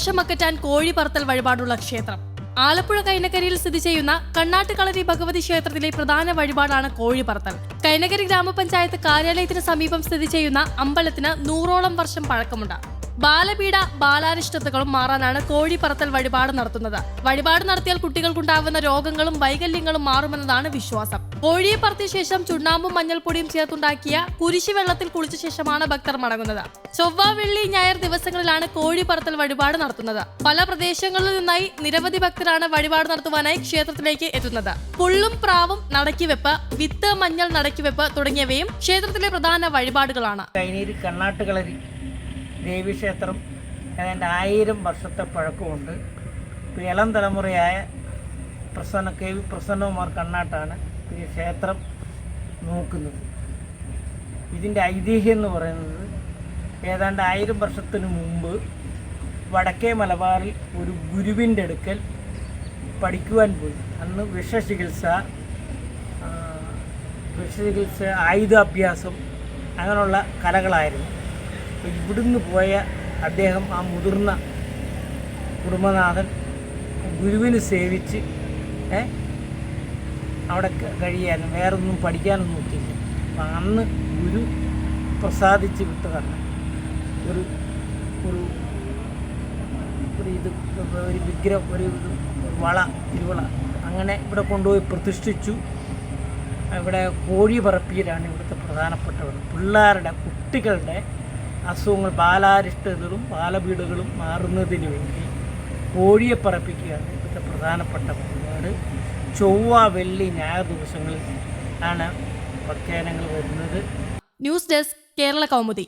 ദോഷമക്കറ്റാൻ കോഴി പറത്തൽ വഴിപാടുള്ള ക്ഷേത്രം. ആലപ്പുഴ കൈനകരിയിൽ സ്ഥിതി ചെയ്യുന്ന കണ്ണാട്ടുകളരി ഭഗവതി ക്ഷേത്രത്തിലെ പ്രധാന വഴിപാടാണ് കോഴി പറത്തൽ കൈനകരി ഗ്രാമപഞ്ചായത്ത് കാര്യാലയത്തിന് സമീപം സ്ഥിതി ചെയ്യുന്ന അമ്പലത്തിന് നൂറോളം വർഷം പഴക്കമുണ്ട്. ബാലപീഡ ബാലാരിഷ്ടതകളും മാറാനാണ് കോഴി പറത്തൽ വഴിപാട് നടത്തുന്നത്. വഴിപാട് നടത്തിയാൽ കുട്ടികൾക്കുണ്ടാവുന്ന രോഗങ്ങളും വൈകല്യങ്ങളും മാറുമെന്നതാണ് വിശ്വാസം. കോഴിയെ പറത്തിയ ശേഷം ചുണ്ണാമ്പും മഞ്ഞൾപ്പൊടിയും ചേർത്തുണ്ടാക്കിയ കുരിശി വെള്ളത്തിൽ കുളിച്ച ശേഷമാണ് ഭക്തർ മടങ്ങുന്നത്. ചൊവ്വ വെള്ളി ഞായർ ദിവസങ്ങളിലാണ് കോഴി പറത്തൽ വഴിപാട് നടത്തുന്നത്. പല പ്രദേശങ്ങളിൽ നിന്നായി നിരവധി ഭക്തരാണ് വഴിപാട് നടത്തുവാനായി ക്ഷേത്രത്തിലേക്ക് എത്തുന്നത്. പുള്ളും പ്രാവും നടക്കിവെപ്പ് വിത്ത് മഞ്ഞൾ നടക്കിവെപ്പ് തുടങ്ങിയവയും ക്ഷേത്രത്തിലെ പ്രധാന വഴിപാടുകളാണ്. ഏതാണ്ട് ആയിരം വർഷത്തെ പഴക്കമുണ്ട്. ഇളം തലമുറയായ പ്രസന്ന കെ വി പ്രസന്നകുമാർ കണ്ണാട്ടാണ് ഈ ക്ഷേത്രം നോക്കുന്നത്. ഇതിന്റെ ഐതിഹ്യം എന്ന് പറയുന്നത് ഏതാണ്ട് ആയിരം വർഷത്തിന് മുമ്പ് വടക്കേ മലബാറിൽ ഒരു ഗുരുവിന്റെ അടുക്കൽ പഠിക്കുവാൻ പോയി. അന്ന് വിഷചികിത്സ വിഷചികിത്സ ആയുധാഭ്യാസം അങ്ങനെയുള്ള കലകളായിരുന്നു. അപ്പോൾ ഇവിടുന്ന് പോയ അദ്ദേഹം ആ മുതിർന്ന കുടുംബനാഥൻ ഗുരുവിന് സേവിച്ച് അവിടെ കഴിയാനും വേറൊന്നും പഠിക്കാനൊന്നും നോക്കിയില്ല അപ്പം അന്ന് ഗുരു പ്രസാദിച്ച് വിട്ടതാണ്. ഒരു ഒരു ഒരു ഇത് ഒരു വിഗ്രഹം ഒരു വള തിരുവള. അങ്ങനെ ഇവിടെ കൊണ്ടുപോയി പ്രതിഷ്ഠിച്ചു. ഇവിടെ കോഴി പറപ്പിയിലാണ് ഇവിടുത്തെ പ്രധാനപ്പെട്ടവർ. പിള്ളേരുടെ കുട്ടികളുടെ അസുഖങ്ങൾ ബാലാരിഷ്ടതകളും ബാലപീടുകളും മാറുന്നതിന് വേണ്ടി കോഴിയെ പറപ്പിക്കുകയാണ് ഇവിടുത്തെ പ്രധാനപ്പെട്ട പരിപാട് ചൊവ്വ വെള്ളി ഞായർ ദിവസങ്ങളിൽ ആണ് പ്രഖ്യാനങ്ങൾ വരുന്നത്. News desk Kerala Kaumudi.